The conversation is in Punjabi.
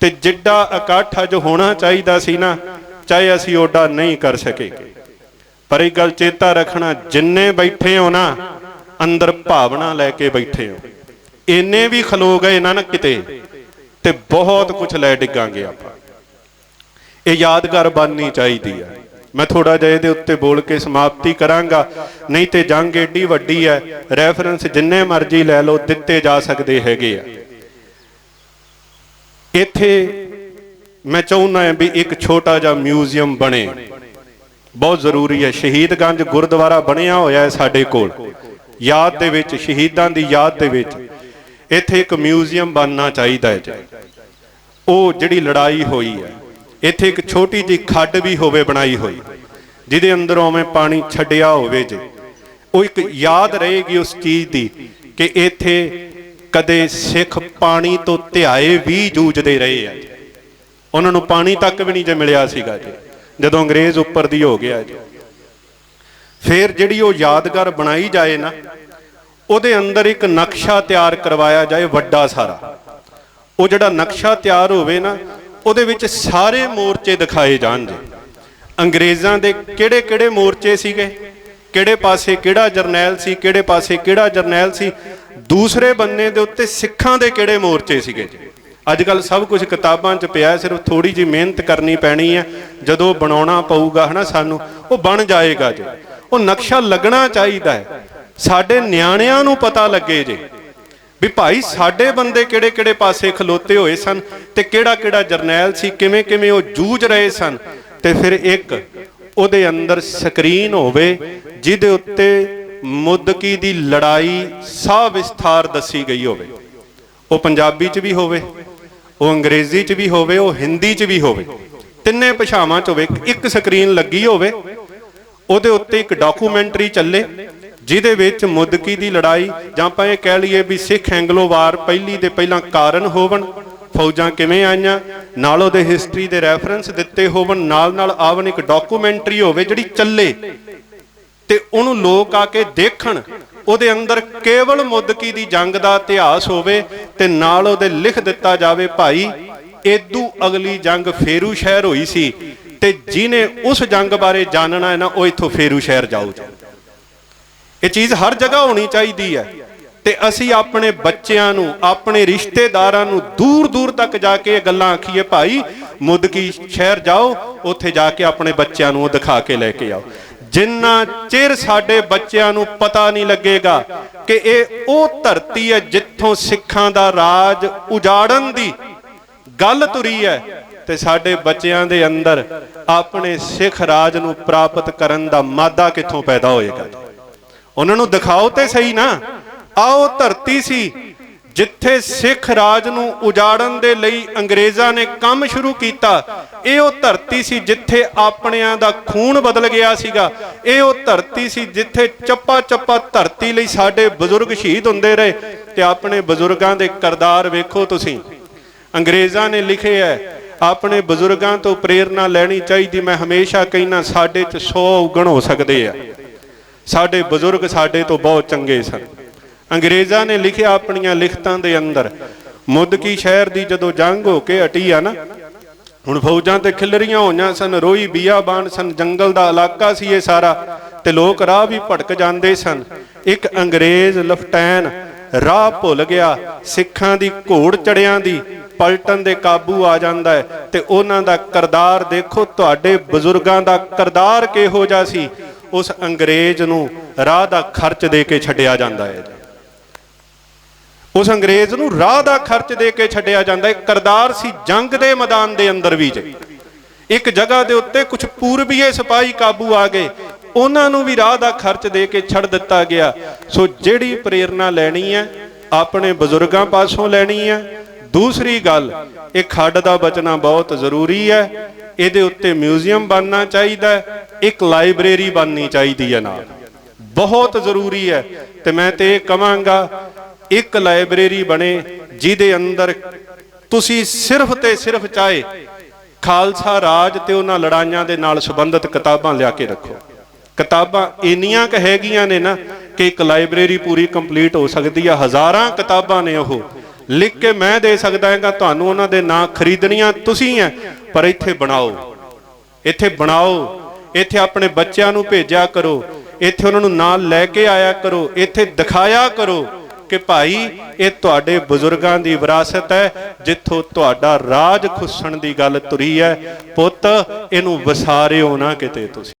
ਤੇ ਜਿੱਡਾ ਇਕੱਠ ਅੱਜ ਹੋਣਾ ਚਾਹੀਦਾ ਸੀ ਨਾ, ਚਾਹੇ ਅਸੀਂ ਓਡਾ ਨਹੀਂ ਕਰ ਸਕੇ। ਪਰ ਇਹ ਗੱਲ ਚੇਤਾ ਰੱਖਣਾ, ਜਿੰਨੇ ਬੈਠੇ ਹੋ ਨਾ, ਅੰਦਰ ਭਾਵਨਾ ਲੈ ਕੇ ਬੈਠੇ ਹੋ। ਇੰਨੇ ਵੀ ਖਲੋ ਗਏ ਨਾ ਨਾ ਕਿਤੇ, ਤੇ ਬਹੁਤ ਕੁਝ ਲੈ ਡਿੱਗਾਂਗੇ ਆਪਾਂ। ਇਹ ਯਾਦਗਾਰ ਬਣਨੀ ਚਾਹੀਦੀ ਹੈ ਮੈਂ ਥੋੜਾ ਜਿਹਾ ਇਹਦੇ ਉੱਤੇ ਬੋਲ ਕੇ ਸਮਾਪਤੀ ਕਰਾਂਗਾ। ਨਹੀਂ ਤੇ ਜੰਗ ਏਡੀ ਵੱਡੀ ਹੈ ਰੈਫਰੈਂਸ ਜਿੰਨੇ ਮਰਜ਼ੀ ਲੈ ਲਓ, ਦਿੱਤੇ ਜਾ ਸਕਦੇ ਹੈਗੇ ਆ। ਇੱਥੇ ਮੈਂ ਚਾਹੁੰਦਾ ਹਾਂ ਵੀ ਇੱਕ ਛੋਟਾ ਜਿਹਾ ਮਿਊਜ਼ੀਅਮ ਬਣੇ। ਬਹੁਤ ਜ਼ਰੂਰੀ ਹੈ। ਸ਼ਹੀਦਗੰਜ ਗੁਰਦੁਆਰਾ ਬਣਿਆ ਹੋਇਆ ਹੈ ਸਾਡੇ ਕੋਲ। ਯਾਦ ਦੇ ਵਿੱਚ, ਸ਼ਹੀਦਾਂ ਦੀ ਯਾਦ ਦੇ ਵਿੱਚ ਇੱਥੇ ਇੱਕ ਮਿਊਜ਼ੀਅਮ ਬਣਨਾ ਚਾਹੀਦਾ ਹੈ। ਜੀ ਉਹ ਜਿਹੜੀ ਲੜਾਈ ਹੋਈ ਹੈ, ਇੱਥੇ ਇੱਕ ਛੋਟੀ ਜਿਹੀ ਖੱਡ ਵੀ ਹੋਵੇ ਬਣਾਈ ਹੋਈ, ਜਿਹਦੇ ਅੰਦਰੋਂ ਐਵੇਂ ਪਾਣੀ ਛੱਡਿਆ ਹੋਵੇ ਜੇ। ਉਹ ਇੱਕ ਯਾਦ ਰਹੇਗੀ ਉਸ ਚੀਜ਼ ਦੀ ਕਿ ਇੱਥੇ ਕਦੇ ਸਿੱਖ ਪਾਣੀ ਤੋਂ ਧਿਆਏ ਵੀ ਜੂਝਦੇ ਰਹੇ ਆ ਉਹਨਾਂ ਨੂੰ ਪਾਣੀ ਤੱਕ ਵੀ ਨਹੀਂ ਜੇ ਮਿਲਿਆ ਸੀਗਾ ਜੀ। ਜਦੋਂ ਅੰਗਰੇਜ਼ ਉੱਪਰ ਦੀ ਹੋ ਗਿਆ ਜੀ। ਫਿਰ ਜਿਹੜੀ ਉਹ ਯਾਦਗਾਰ ਬਣਾਈ ਜਾਏ ਨਾ, ਉਹਦੇ ਅੰਦਰ ਇੱਕ ਨਕਸ਼ਾ ਤਿਆਰ ਕਰਵਾਇਆ ਜਾਏ ਵੱਡਾ ਸਾਰਾ। ਉਹ ਜਿਹੜਾ ਨਕਸ਼ਾ ਤਿਆਰ ਹੋਵੇ ਨਾ, ਉਹਦੇ ਵਿੱਚ ਸਾਰੇ ਮੋਰਚੇ ਦਿਖਾਏ ਜਾਣ ਜੀ। ਅੰਗਰੇਜ਼ਾਂ ਦੇ ਕਿਹੜੇ ਕਿਹੜੇ ਮੋਰਚੇ ਸੀਗੇ? ਕਿਹੜੇ ਪਾਸੇ ਕਿਹੜਾ ਜਰਨੈਲ ਸੀ, ਕਿਹੜੇ ਪਾਸੇ ਕਿਹੜਾ ਜਰਨੈਲ ਸੀ? ਦੂਸਰੇ ਬੰਨੇ ਦੇ ਉੱਤੇ ਸਿੱਖਾਂ ਦੇ ਕਿਹੜੇ ਮੋਰਚੇ ਸੀਗੇ? ਜੀ ਅੱਜ ਕੱਲ ਸਭ ਕੁਝ ਕਿਤਾਬਾਂ 'ਚ ਪਿਆ, ਸਿਰਫ ਥੋੜੀ ਜਿਹੀ ਮਿਹਨਤ ਕਰਨੀ ਪੈਣੀ ਹੈ। ਜਦੋਂ ਬਣਾਉਣਾ ਪਊਗਾ ਹਨਾ ਸਾਨੂੰ, ਉਹ ਬਣ ਜਾਏਗਾ ਜੀ। ਉਹ ਨਕਸ਼ਾ ਲੱਗਣਾ ਚਾਹੀਦਾ ਹੈ। ਸਾਡੇ ਨਿਆਣਿਆਂ ਨੂੰ ਪਤਾ ਲੱਗੇ ਜੇ ਵੀ ਭਾਈ ਸਾਡੇ ਬੰਦੇ ਕਿਹੜੇ ਕਿਹੜੇ ਪਾਸੇ ਖਲੋਤੇ ਹੋਏ ਸਨ ਤੇ ਕਿਹੜਾ ਕਿਹੜਾ ਜਰਨੈਲ ਸੀ ਕਿਵੇਂ ਕਿਵੇਂ ਉਹ ਜੂਝ ਰਹੇ ਸਨ। ਤੇ ਫਿਰ ਇੱਕ, ਉਹਦੇ ਅੰਦਰ ਸਕਰੀਨ ਹੋਵੇ, ਜਿਹਦੇ ਉੱਤੇ ਮੁੱਦਕੀ ਦੀ ਲੜਾਈ ਸਾਹ ਵਿਸਥਾਰ ਦੱਸੀ ਗਈ ਹੋਵੇ। ਉਹ ਪੰਜਾਬੀ 'ਚ ਵੀ ਹੋਵੇ, ਉਹ ਅੰਗਰੇਜ਼ੀ 'ਚ ਵੀ ਹੋਵੇ, ਉਹ ਹਿੰਦੀ 'ਚ ਵੀ ਹੋਵੇ। ਤਿੰਨੇ ਭਾਸ਼ਾਵਾਂ 'ਚ ਹੋਵੇ ਇੱਕ ਸਕਰੀਨ ਲੱਗੀ ਹੋਵੇ, ਉਹਦੇ ਉੱਤੇ ਇੱਕ ਡਾਕੂਮੈਂਟਰੀ ਚੱਲੇ, ਜਿਹਦੇ ਵਿੱਚ ਮੁੱਦਕੀ ਦੀ ਲੜਾਈ ਜਾਂ ਆਪਾਂ ਇਹ ਕਹਿ ਲਈਏ ਵੀ ਸਿੱਖ ਐਂਗਲੋ ਵਾਰ ਪਹਿਲੀ ਦੇ ਪਹਿਲਾਂ ਕਾਰਨ ਹੋਵਣ, ਫੌਜਾਂ ਕਿਵੇਂ ਆਈਆਂ, ਨਾਲ ਉਹਦੇ ਹਿਸਟਰੀ ਦੇ ਰੈਫਰੈਂਸ ਦਿੱਤੇ ਹੋਵਣ, ਨਾਲ ਨਾਲ ਆਵਣ ਇੱਕ ਡਾਕੂਮੈਂਟਰੀ ਹੋਵੇ ਜਿਹੜੀ ਚੱਲੇ। ਤੇ ਉਹਨੂੰ ਲੋਕ ਆ ਕੇ ਦੇਖਣ, ਉਹਦੇ ਅੰਦਰ ਕੇਵਲ ਮੁੱਦਕੀ ਦੀ ਜੰਗ ਦਾ ਇਤਿਹਾਸ ਹੋਵੇ ਤੇ ਨਾਲ ਉਹਦੇ ਲਿਖ ਦਿੱਤਾ ਜਾਵੇ, ਭਾਈ, ਏਦੂ ਅਗਲੀ ਜੰਗ ਫੇਰੂ ਸ਼ਹਿਰ ਹੋਈ ਸੀ ਤੇ ਜਿਹਨੇ ਉਸ ਜੰਗ ਬਾਰੇ ਜਾਣਨਾ ਹੈ ਨਾ, ਉਹ ਇੱਥੋਂ ਫੇਰੂ ਸ਼ਹਿਰ ਜਾਊ ਇਹ ਚੀਜ਼ ਹਰ ਜਗ੍ਹਾ ਹੋਣੀ ਚਾਹੀਦੀ ਹੈ ਤੇ ਅਸੀਂ ਆਪਣੇ ਬੱਚਿਆਂ ਨੂੰ, ਆਪਣੇ ਰਿਸ਼ਤੇਦਾਰਾਂ ਨੂੰ ਦੂਰ ਦੂਰ ਤੱਕ ਜਾ ਕੇ ਇਹ ਗੱਲਾਂ ਆਖੀਏ, ਭਾਈ, ਮੁੱਦਕੀ ਸ਼ਹਿਰ ਜਾਓ, ਉੱਥੇ ਜਾ ਕੇ ਆਪਣੇ ਬੱਚਿਆਂ ਨੂੰ ਉਹ ਦਿਖਾ ਕੇ ਲੈ ਕੇ ਆਓ। ਜਿੰਨਾ ਚਿਰ ਸਾਡੇ ਬੱਚਿਆਂ ਨੂੰ ਪਤਾ ਨਹੀਂ ਲੱਗੇਗਾ ਕਿ ਇਹ ਉਹ ਧਰਤੀ ਹੈ ਜਿੱਥੋਂ ਸਿੱਖਾਂ ਦਾ ਰਾਜ ਉਜਾੜਨ ਦੀ ਗੱਲ ਤੁਰੀ ਹੈ ਤੇ ਸਾਡੇ ਬੱਚਿਆਂ ਦੇ ਅੰਦਰ ਆਪਣੇ ਸਿੱਖ ਰਾਜ ਨੂੰ ਪ੍ਰਾਪਤ ਕਰਨ ਦਾ ਮਾਦਾ ਕਿੱਥੋਂ ਪੈਦਾ ਹੋਏਗਾ? ਉਹਨਾਂ ਨੂੰ ਦਿਖਾਓ ਤੇ ਸਹੀ ਨਾ। ਆਓ ਧਰਤੀ ਸੀ ਜਿੱਥੇ ਸਿੱਖ ਰਾਜ ਨੂੰ ਉਜਾੜਨ ਦੇ ਲਈ ਅੰਗਰੇਜ਼ਾਂ ਨੇ ਕੰਮ ਸ਼ੁਰੂ ਕੀਤਾ, ਇਹ ਉਹ ਧਰਤੀ ਸੀ ਜਿੱਥੇ ਆਪਣਿਆਂ ਦਾ ਖੂਨ ਬਦਲ ਗਿਆ ਸੀਗਾ। ਇਹ ਉਹ ਧਰਤੀ ਸੀ ਜਿੱਥੇ ਚੱਪਾ ਚੱਪਾ ਧਰਤੀ ਲਈ ਸਾਡੇ ਬਜ਼ੁਰਗ ਸ਼ਹੀਦ ਹੁੰਦੇ ਰਹੇ ਤੇ ਆਪਣੇ ਬਜ਼ੁਰਗਾਂ ਦੇ ਕਰਦਾਰ ਵੇਖੋ ਤੁਸੀਂ। ਅੰਗਰੇਜ਼ਾਂ ਨੇ ਲਿਖੇ ਹੈ, ਆਪਣੇ ਬਜ਼ੁਰਗਾਂ ਤੋਂ ਪ੍ਰੇਰਣਾ ਲੈਣੀ ਚਾਹੀਦੀ, ਮੈਂ ਹਮੇਸ਼ਾ ਕਹਿੰਨਾ ਸਾਡੇ ਚ 100 ਉਗਣ ਹੋ ਸਕਦੇ ਆ। ਸਾਡੇ ਬਜ਼ੁਰਗ ਸਾਡੇ ਤੋਂ ਬਹੁਤ ਚੰਗੇ ਸਨ। ਅੰਗਰੇਜ਼ਾਂ ਨੇ ਲਿਖਿਆ ਆਪਣੀਆਂ ਲਿਖਤਾਂ ਦੇ ਅੰਦਰ ਮੁੱਦਕੀ ਸ਼ਹਿਰ ਦੀ ਜਦੋਂ ਜੰਗ ਹੋ ਕੇ ਹਟੀ ਆ ਨਾ, ਹੁਣ ਫੌਜਾਂ ਤੇ ਖਿਲਰੀਆਂ ਹੋਈਆਂ ਸਨ, ਰੋਈ ਬੀਆਬਾਨ ਸਨ, ਜੰਗਲ ਦਾ ਇਲਾਕਾ ਸੀ ਇਹ ਸਾਰਾ, ਤੇ ਲੋਕ ਰਾਹ ਵੀ ਭਟਕ ਜਾਂਦੇ ਸਨ। ਇੱਕ ਅੰਗਰੇਜ਼ ਲਫਟੈਨ ਰਾਹ ਭੁੱਲ ਗਿਆ, ਸਿੱਖਾਂ ਦੀ ਘੋੜ ਚੜਿਆਂ ਦੀ ਪਲਟਨ ਦੇ ਕਾਬੂ ਆ ਜਾਂਦਾ ਹੈ, ਤੇ ਉਹਨਾਂ ਦਾ ਕਰਦਾਰ ਦੇਖੋ ਤੁਹਾਡੇ ਬਜ਼ੁਰਗਾਂ ਦਾ ਕਰਦਾਰ ਕਿਹੋ ਜਿਹਾ ਸੀ, ਉਸ ਅੰਗਰੇਜ਼ ਨੂੰ ਰਾਹ ਦਾ ਖਰਚ ਦੇ ਕੇ ਛੱਡਿਆ ਜਾਂਦਾ ਹੈ। ਉਸ ਅੰਗਰੇਜ਼ ਨੂੰ ਰਾਹ ਦਾ ਖਰਚ ਦੇ ਕੇ ਛੱਡਿਆ ਜਾਂਦਾ ਹੈ। ਕਰਦਾਰ ਸੀ ਜੰਗ ਦੇ ਮੈਦਾਨ ਦੇ ਅੰਦਰ ਵੀ ਜੇ। ਇੱਕ ਜਗ੍ਹਾ ਦੇ ਉੱਤੇ ਕੁਝ ਪੂਰਬੀਏ ਸਿਪਾਹੀ ਕਾਬੂ ਆ ਗਏ। ਉਹਨਾਂ ਨੂੰ ਵੀ ਰਾਹ ਦਾ ਖਰਚ ਦੇ ਕੇ ਛੱਡ ਦਿੱਤਾ ਗਿਆ। ਸੋ ਜਿਹੜੀ ਪ੍ਰੇਰਣਾ ਲੈਣੀ ਹੈ, ਆਪਣੇ ਬਜ਼ੁਰਗਾਂ ਪਾਸੋਂ ਲੈਣੀ ਹੈ। ਦੂਸਰੀ ਗੱਲ, ਇਹ ਖੱਡ ਦਾ ਬਚਣਾ ਬਹੁਤ ਜ਼ਰੂਰੀ ਹੈ। ਇਹਦੇ ਉੱਤੇ ਮਿਊਜ਼ੀਅਮ ਬਣਨਾ ਚਾਹੀਦਾ ਹੈ। ਇੱਕ ਲਾਇਬ੍ਰੇਰੀ ਬਣਨੀ ਚਾਹੀਦੀ ਹੈ ਨਾਲ। ਬਹੁਤ ਜ਼ਰੂਰੀ ਹੈ। ਤੇ ਮੈਂ ਤੇ ਇਹ ਕਹਾਂਗਾ ਇੱਕ ਲਾਇਬ੍ਰੇਰੀ ਬਣੇ ਜਿਹਦੇ ਅੰਦਰ ਤੁਸੀਂ ਸਿਰਫ ਤੇ ਸਿਰਫ ਚਾਹੇ ਖਾਲਸਾ ਰਾਜ ਤੇ ਉਹਨਾਂ ਲੜਾਈਆਂ ਦੇ ਨਾਲ ਸੰਬੰਧਿਤ ਕਿਤਾਬਾਂ ਲਿਆ ਕੇ ਰੱਖੋ। ਕਿਤਾਬਾਂ ਇੰਨੀਆਂ ਕ ਹੈਗੀਆਂ ਨੇ ਨਾ ਕਿ ਇੱਕ ਲਾਇਬ੍ਰੇਰੀ ਪੂਰੀ ਕੰਪਲੀਟ ਹੋ ਸਕਦੀ ਆ। ਹਜ਼ਾਰਾਂ ਕਿਤਾਬਾਂ ਨੇ ਉਹ। ਲਿਖ ਕੇ ਮੈਂ ਦੇ ਸਕਦਾ ਹਾਂਗਾ, ਤੁਹਾਨੂੰ ਉਹਨਾਂ ਦੇ ਨਾਂ ਖਰੀਦਣੀਆਂ ਤੁਸੀਂ ਹੈ ਪਰ ਇੱਥੇ ਬਣਾਓ। ਇੱਥੇ ਬਣਾਓ। ਇੱਥੇ ਆਪਣੇ ਬੱਚਿਆਂ ਨੂੰ ਭੇਜਿਆ ਕਰੋ। ਇੱਥੇ ਉਹਨਾਂ ਨੂੰ ਨਾਲ ਲੈ ਕੇ ਆਇਆ ਕਰੋ। ਇੱਥੇ ਦਿਖਾਇਆ ਕਰੋ। ਕਿ ਭਾਈ, ਇਹ ਤੁਹਾਡੇ ਬਜ਼ੁਰਗਾਂ ਦੀ ਵਿਰਾਸਤ ਹੈ, ਜਿੱਥੋਂ ਤੁਹਾਡਾ ਰਾਜ ਖੁੱਸਣ ਦੀ ਗੱਲ ਤੁਰੀ ਹੈ। ਪੁੱਤ, ਇਹਨੂੰ ਵਸਾਰਿਓ ਨਾ ਕਿਤੇ ਤੁਸੀਂ।